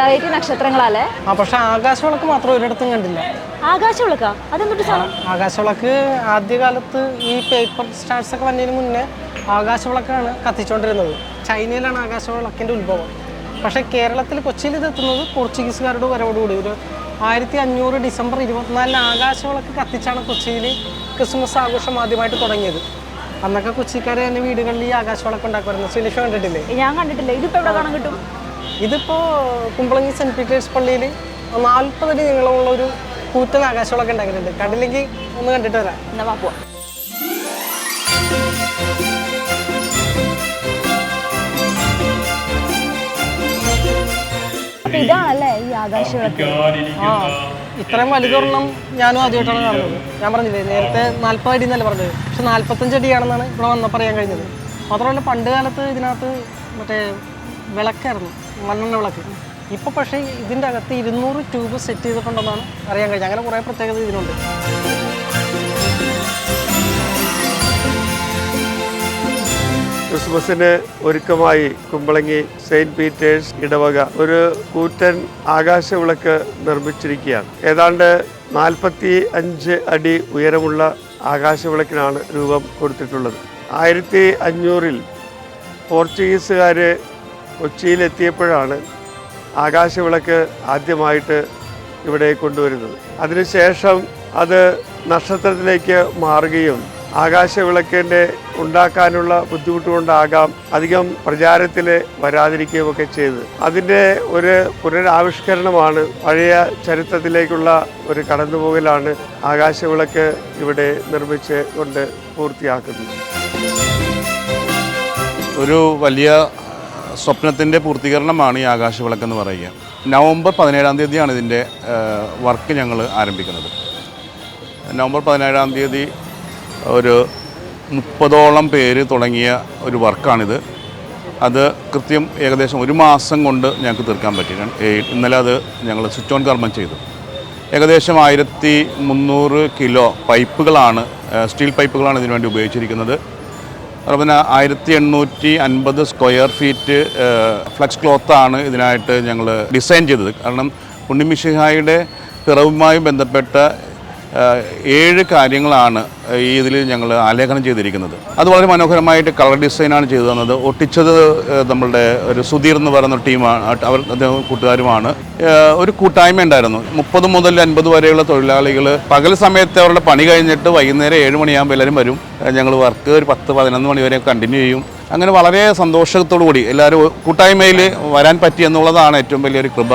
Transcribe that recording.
Variety നക്ഷത്രങ്ങളല്ലേ? ആ പക്ഷെ ആകാശവിളക്ക് മാത്രം ഒരിടത്തും കണ്ടില്ല. ആകാശവിളക്ക? അതെന്തൊട്ട് സാധനം? ആകാശവിളക്ക് ആദ്യകാലത്ത് ഈ പേപ്പർ സ്റ്റാർസ് ഒക്കെ വന്നതിന് മുന്നേ ആകാശവിളക്കാണ് കത്തിച്ചുകൊണ്ടിരുന്നത് ചൈനയിലാണ് ആകാശവിളക്കിന്റെ ഉത്ഭവം. പക്ഷേ കേരളത്തിൽ കൊച്ചിയിൽ ഇത് എത്തുന്നത് പോർച്ചുഗീസുകാരുടെ വരവോടുകൂടി. ഒരു ആയിരത്തി അഞ്ഞൂറ് ഡിസംബർ ഇരുപത്തിനാലിന് ആകാശവിളക്ക് കത്തിച്ചാണ് കൊച്ചിയിൽ ക്രിസ്മസ് ആഘോഷം ആദ്യമായിട്ട് തുടങ്ങിയത്. അന്നൊക്കെ കൊച്ചിക്കാരെ തന്നെ വീടുകളിൽ ഈ ആകാശവിളക്ക് ഉണ്ടാക്കുമായിരുന്നു സുനിഷ കണ്ടിട്ടില്ലേ? ഞാൻ കണ്ടിട്ടില്ല. ഇതിപ്പോ എവിടെ കാണാൻ കിട്ടും? ഇതിപ്പോൾ കുമ്പളങ്ങി സെന്റ് പീറ്റേഴ്സ് പള്ളിയിൽ നാൽപ്പതടി നീളമുള്ള ഒരു കൂറ്റൻ ആകാശങ്ങളൊക്കെ ഉണ്ടാക്കിയിട്ടുണ്ട്. കണ്ടില്ലെങ്കിൽ ഒന്ന് കണ്ടിട്ട് വരാം. എന്നാ വാ പോവാം. അപ്പൊ ഇതാണല്ലേ ഈ ആകാശവിളക്ക്? ആ. ഇത്രയും വലുതൊരെണ്ണം ഞാനും ആദ്യമായിട്ടാണ് കാണുന്നത്. ഞാൻ പറഞ്ഞില്ലേ നേരത്തെ നാൽപ്പത് അടി എന്നല്ല പറഞ്ഞത്. പക്ഷെ നാൽപ്പത്തഞ്ച് അടിയാണെന്നാണ് ഇവിടെ വന്നപ്പോൾ അറിയാൻ കഴിഞ്ഞത്. മാത്രമല്ല പണ്ട് കാലത്ത് ഇതിനകത്ത് മറ്റേ വിളക്കായിരുന്നു മണ്ണെണ്ണ വിളക്ക്. ഇപ്പോൾ പക്ഷേ ഇതിന്റെ അകത്ത് ഇരുന്നൂറ് ട്യൂബ് സെറ്റ് ചെയ്തിട്ടുണ്ടെന്നാണ് അറിയാൻ കഴിഞ്ഞത് അങ്ങനെ കുറേ പ്രത്യേകത ഇതിനുണ്ട്. ക്രിസ്മസിന് ഒരുക്കമായി കുമ്പളങ്ങി സെയിന്റ് പീറ്റേഴ്സ് ഇടവക ഒരു കൂറ്റൻ ആകാശ വിളക്ക് നിർമ്മിച്ചിരിക്കുകയാണ്. ഏതാണ്ട് നാൽപ്പത്തി അഞ്ച് അടി ഉയരമുള്ള ആകാശ ആകാശവിളക്കിനാണ് രൂപം കൊടുത്തിട്ടുള്ളത്. ആയിരത്തി അഞ്ഞൂറിൽ പോർച്ചുഗീസുകാർ കൊച്ചിയിലെത്തിയപ്പോഴാണ് ആകാശവിളക്ക് ആദ്യമായിട്ട് ഇവിടെ കൊണ്ടുവരുന്നത്. അതിനുശേഷം അത് നക്ഷത്രത്തിലേക്ക് മാറുകയും ആകാശവിളക്കിന്റെ ഉണ്ടാക്കാനുള്ള ബുദ്ധിമുട്ട് കൊണ്ടാകാം അധികം പ്രചാരത്തിൽ വരാതിരിക്കുകയൊക്കെ ചെയ്തത്. അതിന്റെ ഒരു പുനരാവിഷ്കരണമാണ് പഴയ ചരിത്രത്തിലേക്കുള്ള ഒരു കടന്നുപോകലാണ് ആകാശവിളക്ക് ഇവിടെ നിർമ്മിച്ച് കൊണ്ട് പൂർത്തിയാക്കുന്നത്. ഒരു വലിയ സ്വപ്നത്തിന്റെ പൂർത്തീകരണമാണ് ഈ ആകാശവിളക്ക് എന്ന് പറയുക. നവംബർ പതിനേഴാം തീയതിയാണ് ഇതിന്റെ വർക്ക് ഞങ്ങൾ ആരംഭിക്കുന്നത്. നവംബർ പതിനേഴാം തീയതി ഒരു മുപ്പതോളം പേര് തുടങ്ങിയ ഒരു വർക്കാണിത്. അത് കൃത്യം ഏകദേശം ഒരു മാസം കൊണ്ട് ഞങ്ങൾക്ക് തീർക്കാൻ പറ്റി ഇന്നലെ അത് ഞങ്ങൾ സ്വിച്ച് ഓൺ കർമ്മം ചെയ്തു. ഏകദേശം ആയിരത്തി മുന്നൂറ് കിലോ പൈപ്പുകളാണ് സ്റ്റീൽ പൈപ്പുകളാണ് ഇതിനുവേണ്ടി ഉപയോഗിച്ചിരിക്കുന്നത്. തന്നെ ആയിരത്തി എണ്ണൂറ്റി അൻപത് സ്ക്വയർ ഫീറ്റ് ഫ്ലക്സ് ക്ലോത്താണ് ഇതിനായിട്ട് ഞങ്ങൾ ഡിസൈൻ ചെയ്തത്. കാരണം ഉണ്ണിമിഷിഹായുടെ പിറവുമായി ബന്ധപ്പെട്ട ഏഴ് കാര്യങ്ങളാണ് ഈ ഇതിൽ ഞങ്ങൾ ആലേഖനം ചെയ്തിരിക്കുന്നത്. അത് വളരെ മനോഹരമായിട്ട് കളർ ഡിസൈനാണ് ചെയ്തു തന്നത്. ഒട്ടിച്ചത് നമ്മളുടെ ഒരു സുധീർ എന്ന് പറയുന്ന ടീമാണ് അവർ കൂട്ടുകാരുമാണ്. ഒരു കൂട്ടായ്മ ഉണ്ടായിരുന്നു. മുപ്പത് മുതൽ അൻപത് വരെയുള്ള തൊഴിലാളികൾ പകൽ സമയത്ത് അവരുടെ പണി കഴിഞ്ഞിട്ട് വൈകുന്നേരം ഏഴ് മണിയാകുമ്പോൾ എല്ലാവരും വരും. ഞങ്ങൾ വർക്ക് ഒരു പത്ത് പതിനൊന്ന് മണി വരെ കണ്ടിന്യൂ ചെയ്യും. അങ്ങനെ വളരെ സന്തോഷത്തോടു കൂടി എല്ലാവരും കൂട്ടായ്മയിൽ വരാൻ പറ്റിയെന്നുള്ളതാണ് ഏറ്റവും വലിയൊരു കൃപ.